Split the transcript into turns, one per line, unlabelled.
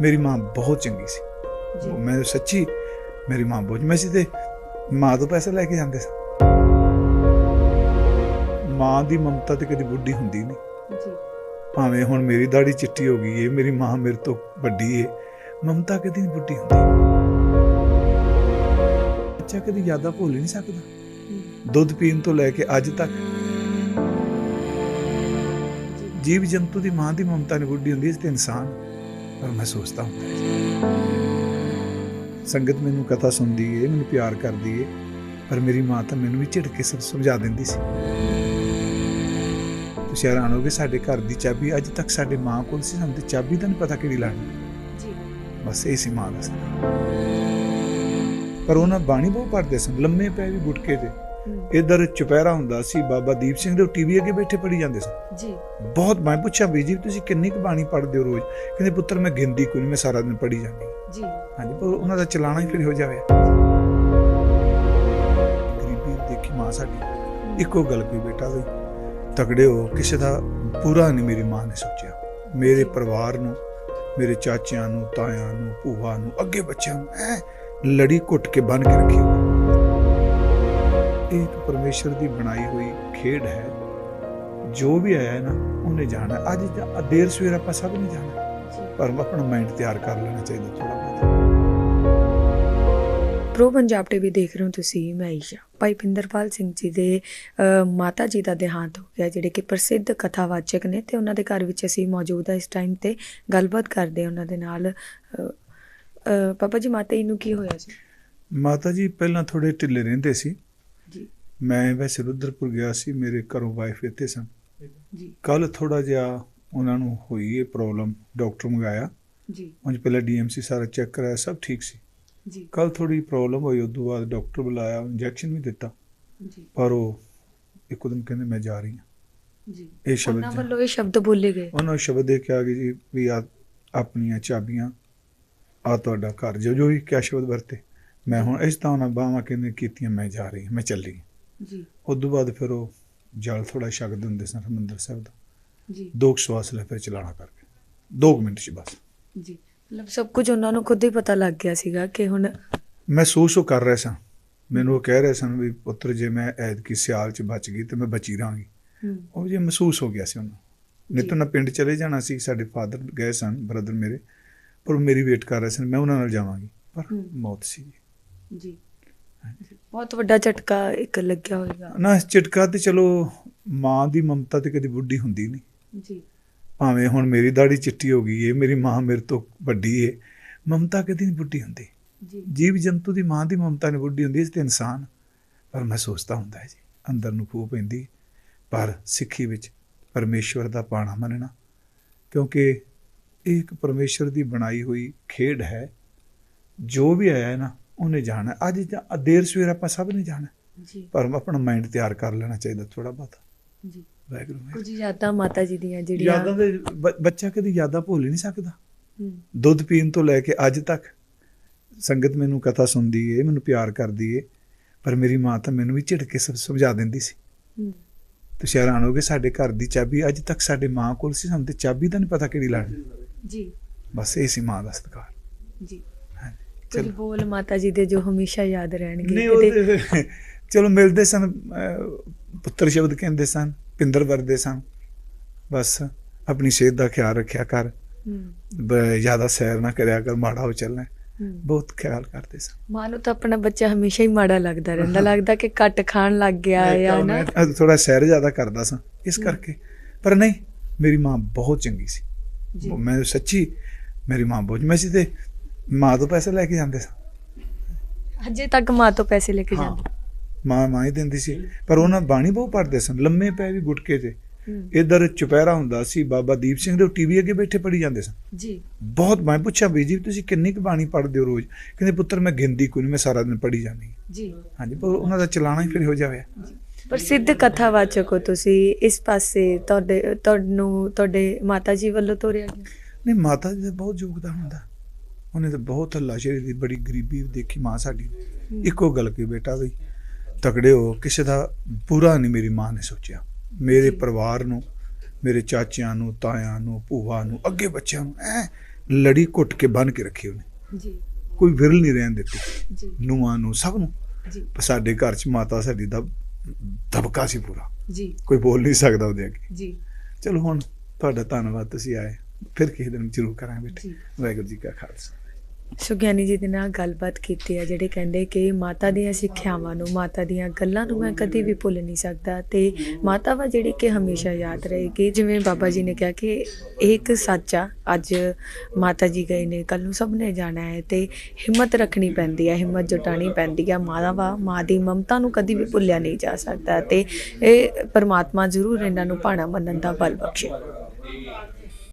ਮੇਰੀ ਮਾਂ ਬਹੁਤ ਚੰਗੀ ਸੀ। ਮੈਂ ਸੱਚੀ ਮੇਰੀ ਮਾਂ ਬਹੁਤ ਮੈਂ ਸੀ ਤੇ ਮਾਂ ਤੋਂ ਪੈਸੇ ਲੈ ਕੇ ਜਾਂਦੇ ਸਾਂ। ਮਾਂ ਦੀ ਮਮਤਾ ਤੇ ਕਦੀ ਬੁੱਢੀ ਹੁੰਦੀ ਨਹੀਂ।
ਜੀ।
ਭਾਵੇਂ ਹੁਣ ਮੇਰੀ ਦਾੜੀ ਚਿੱਟੀ ਹੋ ਗਈ ਏ ਮੇਰੀ ਮਾਂ ਮੇਰੇ ਤੋਂ ਵੱਡੀ ਏ ਮਮਤਾ ਕਦੀ ਨਹੀਂ ਬੁੱਢੀ ਹੁੰਦੀ। ਬੱਚਾ ਕਦੀ ਯਾਦਾਂ ਭੁੱਲ ਨਹੀਂ ਸਕਦਾ। ਦੁੱਧ ਪੀਣ ਤੋਂ ਲੈ ਕੇ ਅੱਜ ਤੱਕ। ਜੀਵ ਜੰਤੂ ਦੀ ਮਾਂ ਦੀ ਮਮਤਾ ਨਹੀਂ ਬੁੱਢੀ ਹੁੰਦੀ ਇਸ ਤੇ ਇਨਸਾਨ। ਪਰ ਮੈਂ ਸੋਚਦਾ ਹੁੰਦਾ ਹੈ ਸੰਗਤ ਮੈਨੂੰ ਕਥਾ ਸੁਣਦੀ ਏ ਮੈਨੂੰ ਪਿਆਰ ਕਰਦੀ ਏ ਪਰ ਮੇਰੀ ਮਾਂ ਤਾਂ ਮੈਨੂੰ ਵੀ ਝਿੜਕ ਸਭ ਸਮਝਾ ਦਿੰਦੀ ਸੀ। ਤੁਸੀਂ ਹੈਰਾਨ ਹੋਗੇ ਸਾਡੇ ਘਰ ਦੀ ਚਾਬੀ ਅੱਜ ਤੱਕ ਸਾਡੇ ਮਾਂ ਕੋਲ ਸੀ ਸਾਨੂੰ ਤੇ ਚਾਬੀ ਦਾ ਨਹੀਂ ਪਤਾ ਕਿਹੜੀ ਲਾਣੀ
ਜੀ।
ਬਸ ਇਹ ਸੀ ਮਾਂ ਦਾ ਪਰ ਉਹਨਾਂ ਬਾਣੀ ਬਹੁਤ ਪੜ੍ਹਦੇ ਸਨ ਲੰਮੇ ਪੈ ਵੀ ਗੁਟਕੇ ਤੇ। ਇਧਰ ਚੁਪਹਿਰਾ ਹੁੰਦਾ ਸੀ ਬਾਬਾ ਦੀਪ ਸਿੰਘ ਦੇ ਟੀਵੀ ਅੱਗੇ ਬੈਠੇ ਪੜੀ ਜਾਂਦੇ ਸਨ।
ਜੀ।
ਬਹੁਤ ਮੈਂ ਪੁੱਛਿਆ ਵੀ ਜੀ ਤੁਸੀਂ ਕਿੰਨੀ ਕੁ ਬਾਣੀ ਪੜ੍ਹਦੇ ਹੋ ਰੋਜ਼? ਕਹਿੰਦੇ ਪੁੱਤਰ ਮੈਂ ਗਿਣਦੀ ਕੋਈ ਮੈਂ ਸਾਰਾ ਦਿਨ ਪੜ੍ਹੀ ਜਾਂਦੀ।
ਜੀ।
ਹਾਂਜੀ ਪਰ ਉਹਨਾਂ ਦਾ ਚਲਾਣਾ ਹੀ ਫਿਰ ਹੋ ਜਾਵੇ ਗਰੀਬੀ ਦੇਖੀ ਮਾਂ ਸਾਡੀ। ਇੱਕੋ ਗੱਲ ਕੋਈ ਬੇਟਾ ਵੀ ਤਗੜੇ ਹੋ ਕਿਸੇ ਦਾ ਪੂਰਾ ਨਹੀਂ ਮੇਰੀ ਮਾਂ ਨੇ ਸੋਚਿਆ। ਮੇਰੇ ਪਰਿਵਾਰ ਨੂੰ ਮੇਰੇ ਚਾਚਿਆਂ ਨੂੰ ਤਾਇਆਂ ਨੂੰ ਭੂਆ ਨੂੰ ਅੱਗੇ ਬੱਚਿਆਂ ਨੂੰ ਐ ਲੜੀ ਘੁੱਟ ਕੇ ਬੰਨ ਕੇ ਰੱਖੀ ਹੋਈ। ਇਹ ਇੱਕ ਪਰਮੇਸ਼ਰ ਦੀ ਬਣਾਈ ਹੋਈ ਖੇਡ ਹੈ। ਜੋ ਵੀ ਆਇਆ ਹੈ ਨਾ ਉਹਨੇ ਜਾਣਾ। ਅੱਜ ਦੇਰ ਸਵੇਰ ਆਪਾਂ ਸਭ ਨਹੀਂ ਜਾਣਾ ਪਰ ਆਪਣਾ ਮਾਈਂਡ ਤਿਆਰ ਕਰ ਲੈਣਾ ਚਾਹੀਦਾ ਥੋੜਾ ਬਹੁਤ।
ਪ੍ਰੋ ਪੰਜਾਬ ਟੀਵੀ ਦੇਖ ਰਹੇ ਹੋ ਤੁਸੀਂ ਮੈਂ ਈਸ਼ਾ। ਭਾਈ ਪਿੰਦਰਪਾਲ ਸਿੰਘ ਜੀ ਦੇ ਮਾਤਾ ਜੀ ਦਾ ਦੇਹਾਂਤ ਹੋ ਗਿਆ ਜਿਹੜੇ ਕਿ ਪ੍ਰਸਿੱਧ ਕਥਾਵਾਚਕ ਨੇ ਤੇ ਉਹਨਾਂ ਦੇ ਘਰ ਵਿੱਚ ਅਸੀਂ ਮੌਜੂਦ ਆ ਇਸ ਟਾਈਮ ਤੇ ਗੱਲਬਾਤ ਕਰਦੇ ਹਾਂ ਉਹਨਾਂ ਦੇ ਨਾਲ। ਪਾਪਾ ਜੀ ਮਾਤਾ ਜੀ ਨੂੰ ਕੀ ਹੋਇਆ ਸੀ?
ਮਾਤਾ ਜੀ ਪਹਿਲਾਂ ਥੋੜੇ ਢਿੱਲੇ ਰਹਿੰਦੇ ਸੀ।
ਜੀ।
ਮੈਂ ਵੈਸੇ ਰੁద్ਰਪੁਰ ਗਿਆ ਸੀ ਮੇਰੇ ਘਰੋਂ ਵਾਈਫ ਇੱਥੇ ਸਨ।
ਜੀ।
ਕੱਲ ਥੋੜਾ ਜਿਹਾ ਉਹਨਾਂ ਨੂੰ ਹੋਈ ਇਹ ਪ੍ਰੋਬਲਮ ਡਾਕਟਰ ਮੰਗਾਇਆ।
ਜੀ।
ਉਂਝ ਪਹਿਲਾਂ ਡੀਐਮਸੀ ਸਾਰਾ ਚੈੱਕ ਕਰਾਇਆ ਸਭ ਠੀਕ ਸੀ।
ਜੀ।
ਕੱਲ ਥੋੜੀ ਪ੍ਰੋਬਲਮ ਹੋਈ ਉਸ ਤੋਂ ਬਾਅਦ ਡਾਕਟਰ ਬੁਲਾਇਆ ਇੰਜੈਕਸ਼ਨ ਵੀ ਦਿੱਤਾ।
ਜੀ।
ਪਰ ਉਹ ਇੱਕਦਮ ਕਹਿੰਦੇ ਮੈਂ ਜਾ ਰਹੀ ਹਾਂ।
ਜੀ।
ਇਹ ਸ਼ਬਦ
ਉਹਨਾਂ ਵੱਲੋਂ ਇਹ ਸ਼ਬਦ ਬੋਲੇ ਗਏ?
ਉਹਨਾਂ ਨੂੰ ਸ਼ਬਦ ਦੇ ਕੇ ਆ ਗਏ ਜੀ ਵੀ ਆ ਆਪਣੀਆਂ ਚਾਬੀਆਂ ਆ ਤੁਹਾਡਾ ਘਰ ਜੋ ਜੋ ਵੀ ਕਿਆ ਸ਼ਬਦ ਵਰਤੇ। ਮੈਂ ਹੁਣ ਇਸ ਤਰ੍ਹਾਂ ਨਾਲ ਬਾਹਾਂ ਕਹਿੰਦੇ ਕੀਤੀਆਂ ਮੈਂ ਜਾ ਰਹੀ ਮੈਂ ਚੱਲੀ।
ਜੀ।
ਉਸ ਤੋਂ ਬਾਅਦ ਫਿਰ ਉਹ ਜਲ ਥੋੜਾ ਛਕਦੇ ਹੁੰਦੇ ਸਨ ਹਰਿਮੰਦਰ ਸਾਹਿਬ ਦਾ।
ਜੀ।
ਦੋ ਕੁ ਸਵਾਸ ਲੈ ਫਿਰ ਚਲਾਣਾ ਕਰਕੇ। ਦੋ ਕੁ ਮਿੰਟ ਚ ਬਸ।
ਜੀ। ਮਤਲਬ ਸਭ ਕੁਝ ਉਹਨਾਂ ਨੂੰ ਖੁਦ ਹੀ ਪਤਾ ਲੱਗ ਗਿਆ ਸੀਗਾ ਕਿ ਹੁਣ
ਮਹਿਸੂਸ ਉਹ ਕਰ ਰਹੇ ਸਨ ਮੈਨੂੰ ਉਹ ਕਹਿ ਰਹੇ ਸਨ ਵੀ ਪੁੱਤਰ ਜੇ ਮੈਂ ਐਤਕੀ ਸਿਆਲ ਚ ਬਚ ਗਈ ਤੇ ਮੈਂ ਬਚੀ
ਹਮ,
ਉਹ ਜੇ ਮਹਿਸੂਸ ਹੋ ਗਿਆ ਸੀ ਉਹਨੂੰ। ਨਹੀਂ ਤਾਂ। ਨਾ ਪਿੰਡ ਚਲੇ ਜਾਣਾ ਸੀ ਸਾਡੇ ਫਾਦਰ ਗਏ ਸਨ ਬ੍ਰਦਰ ਮੇਰੇ ਪਰ ਮੇਰੀ ਵੇਟ ਕਰ ਰਹੇ ਸਨ ਮੈਂ ਉਹਨਾਂ ਨਾਲ ਜਾਵਾਂਗੀ। ਪਰ। ਮੌਤ ਸੀ
ਜੀ ਬਹੁਤ ਵੱਡਾ ਝਟਕਾ ਇੱਕ ਲੱਗਿਆ ਹੋਵੇਗਾ
ਨਾ ਇਸ ਝਟਕਾ ਤੇ ਚਲੋ ਮਾਂ ਦੀ ਮਮਤਾ ਤੇ ਕਦੀ ਬੁੱਢੀ ਹੁੰਦੀ ਨਹੀਂ।
ਜੀ।
ਭਾਵੇਂ ਹੁਣ ਮੇਰੀ ਦਾੜੀ ਚਿੱਟੀ ਹੋ ਗਈ ਏ ਮੇਰੀ ਮਾਂ ਮੇਰੇ ਤੋਂ ਵੱਡੀ ਏ ਮਮਤਾ ਕਦੀ ਨਹੀਂ ਬੁੱਢੀ ਹੁੰਦੀ।
ਜੀ।
ਜੀਵ ਜੰਤੂ ਦੀ ਮਾਂ ਦੀ ਮਮਤਾ ਨਹੀਂ ਬੁੱਢੀ ਹੁੰਦੀ ਇਸ ਤੇ ਇਨਸਾਨ ਪਰ ਮੈਂ ਸੋਚਦਾ ਹੁੰਦਾ ਹੈ ਜੀ ਅੰਦਰ ਨੂੰ ਖੂਹ ਪੈਂਦੀ ਪਰ ਸਿੱਖੀ ਵਿੱਚ ਪਰਮੇਸ਼ਵਰ ਦਾ ਪਾਣਾ ਮੰਨਣਾ ਕਿਉਂਕਿ ਇਹ ਇੱਕ ਪਰਮੇਸ਼ਵਰ ਦੀ ਬਣਾਈ ਹੋਈ ਖੇਡ ਹੈ। ਜੋ ਵੀ ਆਇਆ ਹੈ ਨਾ ਉਹਨੇ ਜਾਣਾ। ਅੱਜ ਜਾਂ ਦੇਰ ਸਵੇਰ ਆਪਾਂ ਸਭ ਨੇ ਜਾਣਾ।
ਜੀ।
ਪਰ ਆਪਣਾ ਮਾਈਂਡ ਤਿਆਰ ਕਰ ਲੈਣਾ ਚਾਹੀਦਾ ਥੋੜਾ ਬਹੁਤ।
ਜੀ।
ਵਾਹਿਗੁਰੂ।
ਕੁਝ ਯਾਦਾਂ ਮਾਤਾ ਜੀ ਦੀਆਂ ਜਿਹੜੀਆਂ
ਯਾਦਾਂ ਦੇ ਬੱਚਾ ਕਦੀ ਯਾਦਾਂ ਭੁੱਲ ਨਹੀਂ ਸਕਦਾ। ਦੁੱਧ ਪੀਣ ਤੋਂ ਲੈ ਕੇ ਅੱਜ ਤੱਕ ਸੰਗਤ ਮੈਨੂੰ ਕਥਾ ਸੁਣਦੀ ਏ ਮੈਨੂੰ ਪਿਆਰ ਕਰਦੀ ਏ ਪਰ ਮੇਰੀ ਮਾਂ ਤਾਂ ਮੈਨੂੰ ਵੀ ਝਿੜਕ ਸਮਝਾ ਦਿੰਦੀ ਸੀ।
ਹਮ,
ਤੁਸੀਂ ਹੈਰਾਨ ਹੋਗੇ ਸਾਡੇ ਘਰ ਦੀ ਚਾਬੀ ਅੱਜ ਤੱਕ ਸਾਡੇ ਮਾਂ ਕੋਲ ਸੀ ਸਾਨੂੰ ਤੇ ਚਾਬੀ ਦਾ ਨਹੀਂ ਪਤਾ ਕਿਹੜੀ ਲਾਣੀ
ਜੀ।
ਬਸ ਇਹ ਸੀ ਮਾਂ ਦਾ ਸਤਿਕਾਰ।
ਜੀ। ਕੁਝ ਬੋਲ ਮਾਤਾ ਜੀ ਦੇ ਜੋ ਹਮੇਸ਼ਾ ਯਾਦ ਰਹਿਣਗੇ
ਨਹੀਂ ਉਹ ਚਲੋ ਮਿਲਦੇ ਸਨ ਪੁੱਤਰ ਸ਼ਬਦ ਕਹਿੰਦੇ ਸਨ ਪਿੰਦਰ ਵਰਦੇ ਸਨ। ਬਸ ਆਪਣੀ ਸਿਹਤ ਦਾ ਖਿਆਲ ਰੱਖਿਆ ਕਰ। ਜ਼ਿਆਦਾ ਸੈਰ ਨਾ ਕਰਿਆ ਕਰ ਮਾੜਾ ਹੋ ਚੱਲਣਾ। ਬਹੁਤ ਖਿਆਲ ਕਰਦੇ ਸਨ।
ਮਾਂ ਨੂੰ ਤਾਂ ਆਪਣਾ ਬੱਚਾ ਹਮੇਸ਼ਾ ਹੀ ਮਾੜਾ ਲੱਗਦਾ ਰਹਿੰਦਾ ਲੱਗਦਾ ਕਿ ਘੱਟ ਖਾਣ ਲੱਗ ਗਿਆ ਜਾਂ ਨਾ।
ਥੋੜਾ ਸੈਰ ਜ਼ਿਆਦਾ ਕਰਦਾ ਸਾਂ ਇਸ ਕਰਕੇ। ਪਰ ਨਹੀਂ ਮੇਰੀ ਮਾਂ ਬਹੁਤ ਚੰਗੀ ਸੀ। ਮੈਂ ਸੱਚੀ ਮੇਰੀ ਮਾਂ ਬਹੁਤ ਮੈਂ ਸੀ ਤੇ ਮਾਂ ਤੋਂ ਪੈਸੇ ਲੈ ਕੇ ਜਾਂਦੇ ਸਾਂ
ਅਜੇ ਤੱਕ ਮਾਂ ਤੋਂ ਪੈਸੇ ਲੈ ਕੇ। ਜਾਂਦੇ।
ਮਾਂ ਮਾਂ ਹੀ ਦਿੰਦੀ ਸੀ। ਪਰ ਉਹਨਾਂ ਬਾਣੀ ਬਹੁਤ ਪੜ੍ਹਦੇ ਸਨ। ਲੰਮੇ ਪੈ ਵੀ ਗੁਟਕੇ ਤੇ। ਇਧਰ ਚੁਪਹਿਰਾ ਹੁੰਦਾ ਸੀ। ਬਾਬਾ ਦੀਪ ਸਿੰਘ ਦੇ ਟੀਵੀ ਅੱਗੇ ਬੈਠੇ ਪੜੀ ਜਾਂਦੇ ਸਨ।
ਜੀ।
ਬਹੁਤ ਮੈਂ ਪੁੱਛਿਆ ਵੀ ਜੀ ਤੁਸੀਂ ਕਿੰਨੀ ਕੁ ਬਾਣੀ ਪੜ੍ਹਦੇ ਹੋ ਰੋਜ਼? ਕਹਿੰਦੇ ਪੁੱਤਰ ਮੈਂ ਗਿਣਦੀ ਕੋਈ ਨਹੀਂ ਮੈਂ ਸਾਰਾ ਦਿਨ ਪੜੀ ਜਾਂਦੀ।
ਜੀ।
ਹਾਂਜੀ ਪਰ ਉਹਨਾਂ ਦਾ ਚਲਾਣਾ ਹੀ ਫਿਰ ਹੋ ਜਾਵੇ
ਪ੍ਰਸਿੱਧ ਕਥਾਵਾਚਕ ਹੋ ਤੁਸੀਂ। ਇਸ ਪਾਸੇ ਤੁਹਾਡੇ ਤੁਹਾਨੂੰ ਤੁਹਾਡੇ ਮਾਤਾ ਜੀ ਵੱਲੋਂ ਤੋਰਿਆ ਗਿਆ।
ਨਹੀਂ ਮਾਤਾ ਜੀ ਦਾ ਬਹੁਤ ਯੋਗਦਾਨ ਹੁੰਦਾ। ਉਹਨੇ ਤਾਂ ਬਹੁਤ ਹੱਲਾਸ਼ੇਰੀ ਦੀ ਬੜੀ ਗਰੀਬੀ ਦੇਖੀ ਮਾਂ ਸਾਡੀ ਇੱਕੋ ਗੱਲ ਕੋਈ ਬੇਟਾ ਵੀ ਤਕੜੇ ਹੋ ਕਿਸੇ ਦਾ ਬੁਰਾ ਨਹੀਂ ਮੇਰੀ ਮਾਂ ਨੇ ਸੋਚਿਆ। ਮੇਰੇ। ਪਰਿਵਾਰ ਨੂੰ ਮੇਰੇ ਚਾਚਿਆਂ ਨੂੰ ਤਾਇਆਂ ਨੂੰ ਭੂਆ ਨੂੰ ਅੱਗੇ ਬੱਚਿਆਂ ਨੂੰ ਐ ਲੜੀ ਘੁੱਟ ਕੇ ਬੰਨ ਕੇ ਰੱਖੀ ਉਹਨੇ।
ਜੀ।
ਕੋਈ ਵਿਰਲ ਨਹੀਂ ਰਹਿਣ ਦਿੱਤੀ।
ਜੀ।
ਨੂੰ ਸਭ ਨੂੰ।
ਜੀ।
ਸਾਡੇ ਘਰ 'ਚ ਮਾਤਾ ਸਾਡੀ ਦਾ ਦਬਕਾ ਸੀ ਪੂਰਾ।
ਜੀ।
ਕੋਈ ਬੋਲ ਨਹੀਂ ਸਕਦਾ ਉਹਦੇ ਅੱਗੇ।
ਜੀ।
ਚਲੋ ਹੁਣ ਤੁਹਾਡਾ ਧੰਨਵਾਦ ਤੁਸੀਂ ਆਏ। ਫਿਰ ਕਿਸੇ ਦਿਨ ਜ਼ਰੂਰ ਕਰਾਂਗੇ ਬੇਟੇ। ਵਾਹਿਗੁਰੂ ਜੀ ਕਾ ਖਾਲਸਾ।
ਸੋ ਗਿਆਨੀ ਜੀ ਦੇ ਨਾਲ ਗੱਲਬਾਤ ਕੀਤੀ ਹੈ, ਜਿਹੜੇ ਕਹਿੰਦੇ ਕਿ ਮਾਤਾ ਦੀਆਂ ਸਿੱਖਿਆਵਾਂ ਨੂੰ, ਮਾਤਾ ਦੀਆਂ ਗੱਲਾਂ ਨੂੰ ਮੈਂ ਕਦੇ ਵੀ ਭੁੱਲ ਨਹੀਂ ਸਕਦਾ ਤੇ ਮਾਤਾ ਵਾ ਜਿਹੜੀ ਕਿ ਹਮੇਸ਼ਾ ਯਾਦ ਰਹੇਗੀ। ਜਿਵੇਂ ਬਾਬਾ ਜੀ ਨੇ ਕਿਹਾ ਕਿ ਇਹ ਇੱਕ ਸੱਚ ਆ, ਅੱਜ ਮਾਤਾ ਜੀ ਗਏ ਨੇ ਕੱਲ ਨੂੰ ਸਭ ਨੇ ਜਾਣਾ ਹੈ ਤੇ ਹਿੰਮਤ ਰੱਖਣੀ ਪੈਂਦੀ ਹੈ, ਹਿੰਮਤ ਜੁਟਾਣੀ ਪੈਂਦੀ ਹੈ। ਮਾਤਾ ਦਾ ਵਾ, ਮਾਂ ਦੀ ਮਮਤਾ ਨੂੰ ਕਦੀ ਵੀ ਭੁੱਲਿਆ ਨਹੀਂ ਜਾ ਸਕਦਾ ਤੇ ਇਹ ਪਰਮਾਤਮਾ ਜ਼ਰੂਰ ਇਹਨਾਂ ਨੂੰ ਭਾਣਾ ਮੰਨਣ ਦਾ ਬਲ ਬਖਸ਼ੇ।